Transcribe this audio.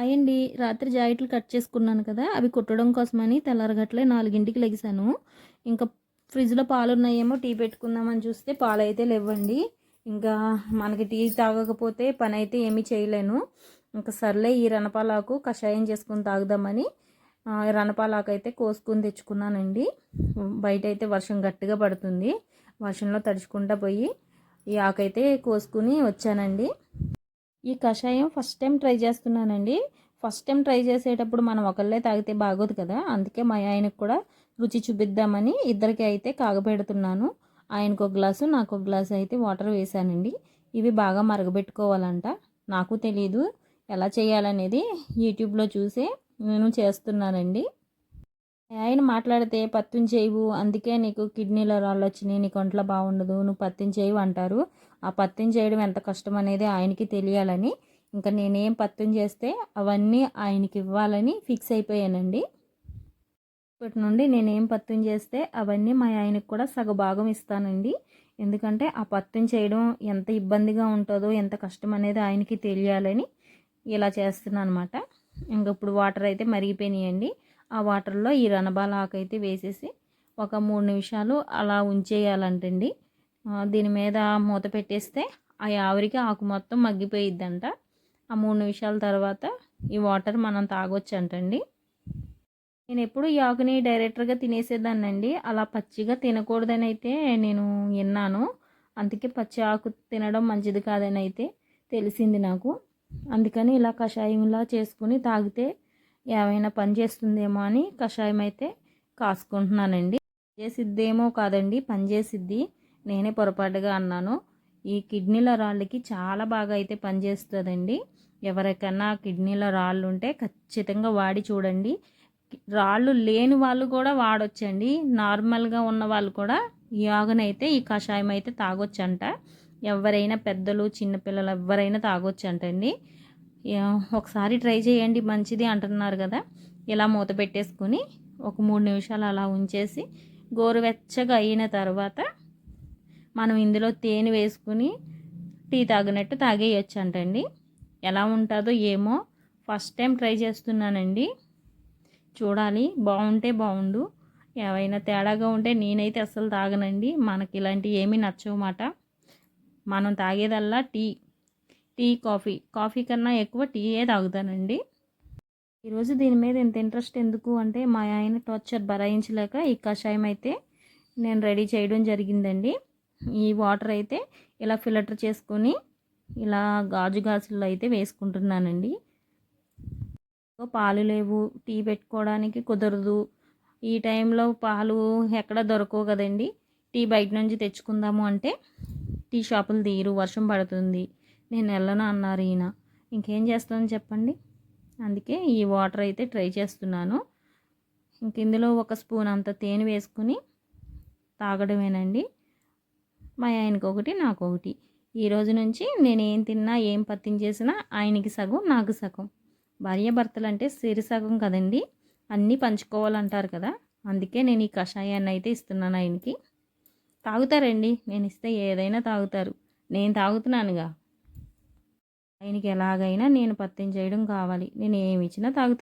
అయ్యండి రాత్రి జాకెట్లు కట్ చేసుకున్నాను కదా అవి కుట్టడం కోసమని తెల్లారగట్లే నాలుగింటికి లెగిసాను. ఇంకా ఫ్రిడ్జ్లో పాలు ఉన్నాయేమో టీ పెట్టుకుందామని చూస్తే పాలు అయితే లేవండి. ఇంకా మనకి టీ తాగకపోతే పని అయితే ఏమీ చేయలేను. ఇంకా సర్లే ఈ రణపాలాకు కషాయం చేసుకుని తాగుదామని రణపాలాకు అయితే కోసుకుని తెచ్చుకున్నానండి. బయట అయితే వర్షం గట్టిగా పడుతుంది. వర్షంలో తడుచుకుంటా పోయి ఈ ఆకైతే కోసుకుని వచ్చానండి. ఈ కషాయం ఫస్ట్ టైం ట్రై చేస్తున్నానండి. ఫస్ట్ టైం ట్రై చేసేటప్పుడు మనం ఒకళ్ళే తాగితే బాగోదు కదా. అందుకే మా ఆయనకు కూడా రుచి చూపిద్దామని ఇద్దరికి అయితే కాగపెడుతున్నాను ఆయనకు ఒక గ్లాసు నాకు ఒక గ్లాసు అయితే వాటర్ వేసానండి. ఇవి బాగా మరగబెట్టుకోవాలంట. నాకు తెలియదు ఎలా చేయాలనేది యూట్యూబ్లో చూసే నేను చేస్తున్నానండి. ఆయన మాట్లాడితే పత్తిని చేయవు అందుకే నీకు కిడ్నీలో రాళ్ళు వచ్చినాయి నీకు ఒంట్లో బాగుండదు నువ్వు పత్తిని చేయవు అంటారు. ఆ పత్యం చేయడం ఎంత కష్టం అనేది ఆయనకి తెలియాలని ఇంకా నేనేం పత్యం చేస్తే అవన్నీ ఆయనకి ఇవ్వాలని ఫిక్స్ అయిపోయానండి. ఇప్పటి నుండి నేనేం పత్యం చేస్తే అవన్నీ మా ఆయనకు కూడా సగభాగం ఇస్తానండి. ఎందుకంటే ఆ పత్యం చేయడం ఎంత ఇబ్బందిగా ఉంటుందో ఎంత కష్టం అనేది ఆయనకి తెలియాలని ఇలా చేస్తున్నాను అనమాట ఇంక ఇప్పుడు వాటర్ అయితే మరిగిపోయినాయండి. ఆ వాటర్లో ఈ రణబాల ఆకు అయితే వేసేసి ఒక మూడు నిమిషాలు అలా ఉంచేయాలంటండి. దీని మీద మూత పెట్టేస్తే ఆ ఆవిరికి ఆకు మొత్తం మగ్గిపోయిద్దంట. ఆ మూడు నిమిషాల తర్వాత ఈ వాటర్ మనం తాగొచ్చు అంటండి నేను ఎప్పుడు ఈ ఆకుని డైరెక్ట్గా తినేసేదాన్నండి. అలా పచ్చిగా తినకూడదని అయితే నేను విన్నాను. అందుకే పచ్చి ఆకు తినడం మంచిది కాదని అయితే తెలిసింది నాకు. అందుకని ఇలా కషాయంలా చేసుకుని తాగితే ఏమైనా పని చేస్తుందేమో అని కషాయం అయితే కాసుకుంటున్నానండి చేసిద్దేమో కాదండి. పని చేసిద్ది. నేనే పొరపాటుగా అన్నాను. ఈ కిడ్నీల రాళ్ళకి చాలా బాగా అయితే పనిచేస్తుందండి. ఎవరికైనా కిడ్నీల రాళ్ళు ఉంటే ఖచ్చితంగా వాడి చూడండి. రాళ్ళు లేని వాళ్ళు కూడా వాడొచ్చండి. నార్మల్గా ఉన్న వాళ్ళు కూడా ఈ ఆగనైతే ఈ కషాయం అయితే తాగొచ్చంట. ఎవరైనా పెద్దలు చిన్నపిల్లలు ఎవరైనా తాగొచ్చంటండి. అండి ఒకసారి ట్రై చేయండి మంచిది అంటున్నారు కదా. ఇలా మూత పెట్టేసుకుని ఒక మూడు నిమిషాలు అలా ఉంచేసి గోరువెచ్చగా అయిన తర్వాత మనం ఇందులో తేనె వేసుకుని టీ తాగినట్టు తాగేయచ్చు అంటండి ఎలా ఉంటుందో ఏమో ఫస్ట్ టైం ట్రై చేస్తున్నానండి. చూడాలి బాగుంటే బాగుండు. ఏవైనా తేడాగా ఉంటే నేనైతే అస్సలు తాగనండి. మనకి ఇలాంటివి ఏమీ నచ్చవు మనం తాగేదల్లా టీ టీ కాఫీ. కాఫీ కన్నా ఎక్కువ టీయే తాగుతానండి. ఈరోజు దీని మీద ఇంత ఇంట్రెస్ట్ ఎందుకు అంటే మా ఆయన టార్చర్ భరాయించలేక ఈ కషాయం అయితే నేను రెడీ చేయడం జరిగిందండి. ఈ వాటర్ అయితే ఇలా ఫిల్టర్ చేసుకొని ఇలా గాజు గాజులు అయితే వేసుకుంటున్నానండి. పాలు లేవు టీ పెట్టుకోవడానికి కుదరదు. ఈ టైంలో పాలు ఎక్కడ దొరకవు కదండి. టీ బయట నుంచి తెచ్చుకుందాము అంటే టీ షాపులు తీరు వర్షం పడుతుంది. నేను వెళ్ళను అన్నారు ఈయన. ఇంకేం చేస్తాను చెప్పండి? అందుకే ఈ వాటర్ అయితే ట్రై చేస్తున్నాను. ఇంక ఇందులో ఒక స్పూన్ అంత తేనె వేసుకుని తాగడమేనండి. మా ఆయనకి ఒకటి నాకు ఒకటి ఈ రోజు నుంచి నేను ఏం తిన్నా ఏం పత్యం చేసినా ఆయనకి సగం నాకు సగం. భార్యాభర్తలు అంటే సిరి సగం కదండి. అన్నీ పంచుకోవాలంటారు కదా. అందుకే నేను ఈ కషాయాన్ని అయితే ఇస్తున్నాను ఆయనకి. తాగుతారండి. నేను ఇస్తే ఏదైనా తాగుతారు. నేను తాగుతున్నానుగా. ఆయనకి ఎలాగైనా నేను పత్యం చేయడం కావాలి. నేను ఏమి ఇచ్చినా తాగుతాను